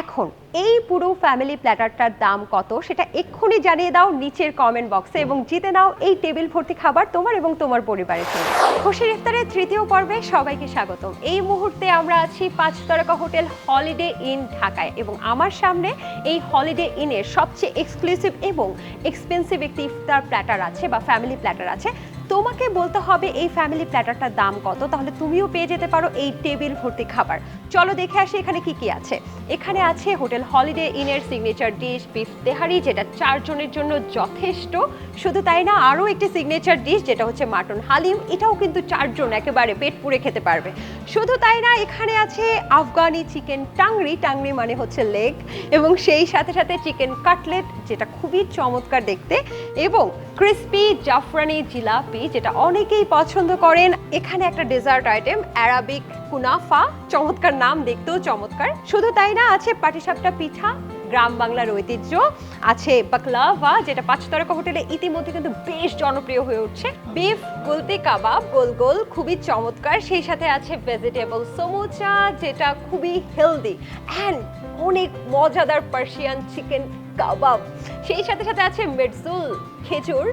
এখন এই পুরো ফ্যামিলি প্ল্যাটারটার দাম কত সেটা এক্ষুনি জানিয়ে দাও নিচের কমেন্ট বক্সে এবং জিতে নাও এই টেবিল ভর্তি খাবার তোমার এবং তোমার পরিবারের জন্য। খুশির ইফতারের তৃতীয় পর্বে সবাইকে স্বাগতম। এই মুহূর্তে আমরা আছি পাঁচ তারকা হোটেল হলিডে ইন ঢাকায় এবং আমার সামনে এই হলিডে ইনের সবচেয়ে এক্সক্লুসিভ এবং এক্সপেন্সিভ একটি ইফতার প্ল্যাটার আছে বা ফ্যামিলি প্ল্যাটার আছে। তোমাকে বলতে হবে এই ফ্যামিলি প্ল্যাটারটার দাম কত, তাহলে তুমিও পেয়ে যেতে পারো এই টেবিল ভর্তি খাবার। চলো দেখে আসি এখানে কি কি আছে। এখানে আছে হোটেল হলিডে ইনের সিগনেচার ডিশ বিফ তেহারি, যেটা চারজনের জন্য যথেষ্ট। শুধু তাই না, আরও একটি সিগনেচার ডিশ যেটা হচ্ছে মাটন হালিম। এটাও কিন্তু চারজন একেবারে পেট পুড়ে খেতে পারবে। শুধু তাই না, এখানে আছে আফগানি চিকেন টাংরি। টাংরি মানে হচ্ছে লেগ এবং সেই সাথে সাথে চিকেন কাটলেট যেটা খুবই চমৎকার দেখতে। এবং ক্রিস্পি জাফরানি জিলাপি। যেটা অনেকেই পছন্দ করেন। এখানে একটা ডেজার্ট আইটেম অ্যারাবিক কুনাফা, চমৎকার নাম দেখতেও চমৎকার। শুধু তাই না, আছে পাটিসাপটা পিঠা, গ্রাম বাংলার ঐতিহ্য, আছে বাকলাভা যেটা পাঁচ তারকা হোটেলে ইতিমধ্যে কিন্তু বেশ জনপ্রিয় হয়ে উঠছে। বিফ গুলতি, কাবাব, গোল গোল, খুবই চমৎকার। সেই সাথে আছে ভেজিটেবল সমোচা, যেটা খুবই হেলদি অ্যান্ড অনেক মজাদার পার্সিয়ান চিকেন কাবাব। সেই সাথে সাথে আছে মেডজুল খেজুর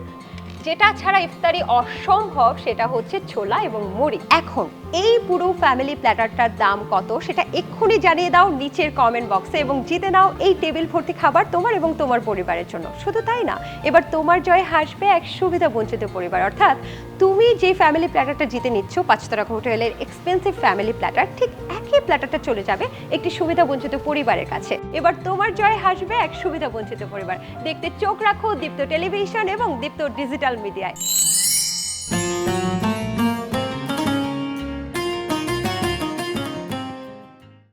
যেটা ছাড়া ইফতারি অসম্ভব, সেটা হচ্ছে ছোলা এবং মুড়ি। এখন, এই পুরো ফ্যামিলি প্ল্যাটারটার দাম কত, সেটা এক্ষুনি জানিয়ে দাও নিচের কমেন্ট বক্সে এবং জিতে নাও এই টেবিল ভর্তি খাবার তোমার এবং তোমার পরিবারের জন্য। শুধু তাই না, এবার তোমার জয় হাসবে এক সুবিধা বঞ্চিত পরিবার। অর্থাৎ, তুমি যে ফ্যামিলি প্ল্যাটারটা জিতে নিচ্ছ পাঁচতারকা হোটেলের এক্সপেন্সিভ ফ্যামিলি প্ল্যাটার ঠিক একই প্ল্যাটারটা চলে যাবে একটি সুবিধা বঞ্চিত পরিবারের কাছে। এবার তোমার জয় হাসবে এক সুবিধা বঞ্চিত পরিবার। দেখতে চোখ রাখো দীপ্ত টেলিভিশন এবং দীপ্ত ডিজিটাল মিডিয়ায়।